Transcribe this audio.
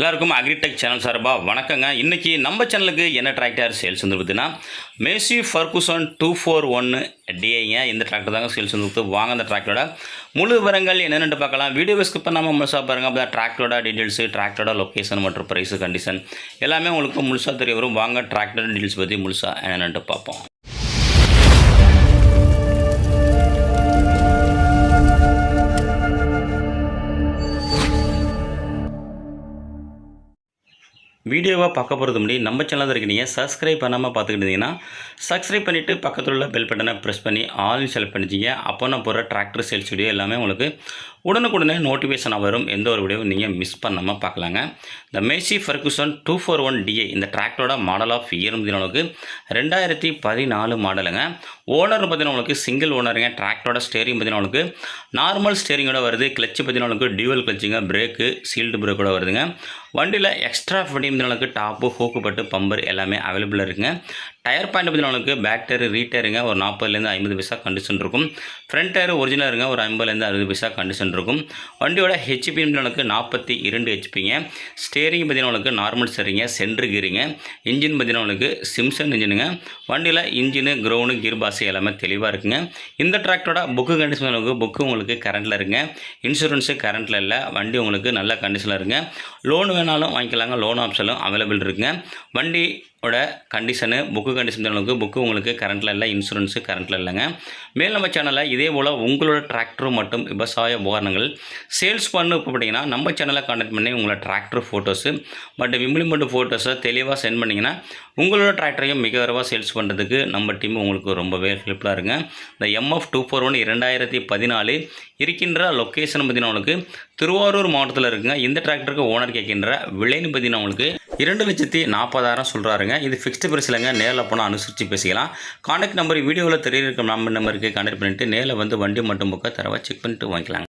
எல்லாருக்கும் agritech channel சார்பாக வணக்கங்க. இன்றைக்கி நம்ம சேனலுக்கு என்ன டிராக்டர் சேல்ஸ் வந்து பார்த்தீங்கன்னா மேசி ஃபர்குசன் டூ ஃபோர் ஒன்று டிஐங்க இந்த டிராக்டர் தாங்க சேல்ஸ் வந்து கொடுத்து வாங்க அந்த டிராக்டரோட முழு விவரங்கள் என்னென்னு பார்க்கலாம். வீடியோ ஸ்கிப் பண்ணாமல் முழுசாக பாருங்கள் அப்போ டிராக்டரோட டீட்டெயில்ஸு டிராக்டரோட லொக்கேஷன் மற்றும் ப்ரைஸு கண்டிஷன் எல்லாமே உங்களுக்கு முழுசாக தெரிய வரும். வாங்க டிராக்டர் டீட்டெயில்ஸ் பற்றி முழுசாக என்னென்னு பார்ப்போம். வீடியோவாக பார்க்க போகிறது முன்னாடி நம்ம சேனலில் நீங்கள் சப்ஸ்கிரைப் பண்ணாமல் பார்த்துக்கிட்டு இருந்தீங்கன்னா சப்ஸ்கிரைப் பண்ணிவிட்டு பக்கத்தில் உள்ள பெல் பட்டனை ப்ரெஸ் பண்ணி ஆல் செலக்ட் பண்ணிச்சிங்க அப்போ நான் போகிற டிராக்டர் சேல்ஸ் வீடியோ எல்லாமே உங்களுக்கு உடனுக்குடனே நோட்டிஃபிகேஷனாக வரும். எந்த ஒரு வீடியோவும் நீங்கள் மிஸ் பண்ணாமல் பார்க்கலாங்க. இந்த Massey Ferguson two four one DA இந்த டிராக்டரோட மாடல் ஆஃப் இயர் அளவுக்கு ரெண்டாயிரத்தி பதினாலு மாடலுங்க ஓனர் பார்த்தீங்கன்னா உங்களுக்கு சிங்கிள் ஓனருங்க டிராக்டரோட ஸ்டேரிங் பார்த்தீங்கன்னா உங்களுக்கு நார்மல் ஸ்டேரிங்கோட வருது. கிளச்சு பார்த்தீங்கன்னா உங்களுக்கு டியூவல் கிளச்சுங்க பிரேக்கு சீல்டு பிரேக்கோட வருதுங்க. வண்டியில் எக்ஸ்ட்ரா ஃபிட்டிங் அளவுக்கு டாப்பு ஹூக்குப்பட்டு பம்பர் எல்லாமே அவைலபிளாக இருக்குங்க. டயர் பாயிண்ட் பார்த்தீங்கன்னா உங்களுக்கு பேக் டயர் ரீடயருங்க ஒரு நாற்பதுலேருந்து ஐம்பது பைசா கண்டிஷன் இருக்கும். ஃப்ரண்ட் டயர் ஒரிஜினல் இருங்க ஒரு ஐம்பதுலேருந்து அறுபது பைசா கண்டிஷன் இருக்கும். வண்டியோட ஹெச்பி உங்களுக்கு நாற்பத்தி இரண்டு ஹெச்பிங்க ஸ்டேரிங் பார்த்தீங்கன்னா உங்களுக்கு நார்மல் ஸ்டேரிங்க சென்ட்ரு கீருங்க இன்ஜின் பார்த்தீங்கன்னா உங்களுக்கு சிம்சன் இன்ஜினுங்க வண்டியில் இன்ஜினு க்ரௌண்டு கீர் பாஸ் எல்லாமே தெளிவாக இருக்குங்க. இந்த டிராக்டரோட புக்கு கண்டிஷன் உங்களுக்கு புக்கு உங்களுக்கு கரண்ட்டில் இருங்க இன்சூரன்ஸு கரண்ட்டில் இல்லை வண்டி உங்களுக்கு நல்ல கண்டிஷனில் இருங்க லோன் வேணாலும் வாங்கிக்கலாங்க. லோன் ஆப்ஷன் ஆப்ஷனும் அவைலபிள் இருக்குங்க. வண்டி ஓட கண்டிஷனு புக்கு கண்டிஷன் அளவுக்கு புக்கு உங்களுக்கு கரண்ட்டில் இல்லை இன்சூரன்ஸு கரண்ட்டில் இல்லைங்க. மேல் நம்ம சேனலில் இதே போல் உங்களோட டிராக்டரும் மற்றும் விவசாய உபகரணங்கள் சேல்ஸ் பண்ணு இப்போ பார்த்தீங்கன்னா நம்ம சேனலை கான்டாக்ட் பண்ணி உங்களோட டிராக்டர் ஃபோட்டோஸு பட் இம்ப்ளிமெண்ட் ஃபோட்டோஸை தெளிவாக சென்ட் பண்ணிங்கன்னா உங்களோட டிராக்டரையும் மிக விரைவாக சேல்ஸ் பண்ணுறதுக்கு நம்ம டீம் உங்களுக்கு ரொம்பவே ஹெல்ப்ஃபுல்லாக இருங்க இந்த எம்எஃப் டூ ஃபோர் ஒன் இரண்டாயிரத்தி பதினாலு இருக்கின்ற லொக்கேஷன் பார்த்தீங்கன்னா உங்களுக்கு திருவாரூர் மாவட்டத்தில் இருக்குங்க. இந்த டிராக்டருக்கு ஓனர் கேட்கின்ற விலைன்னு பார்த்தீங்கன்னா உங்களுக்கு இரண்டு லட்சத்தி நாற்பதாயிரம் சொல்கிறாருங்க இது ஃபிக்ஸ்டு பிரைஸ் இல்லைங்க. நேரில் போனால் அனுசரித்து பேசிக்கலாம். கான்டாக்ட் நம்பர் வீடியோவில் தெரியிருக்க நம்பர் நம்பருக்கு கான்டாக்ட் பண்ணிவிட்டு நேரில் வந்து வண்டி மட்டும் புக்கை தரவா செக் பண்ணிட்டு வாங்கிக்கலாங்க.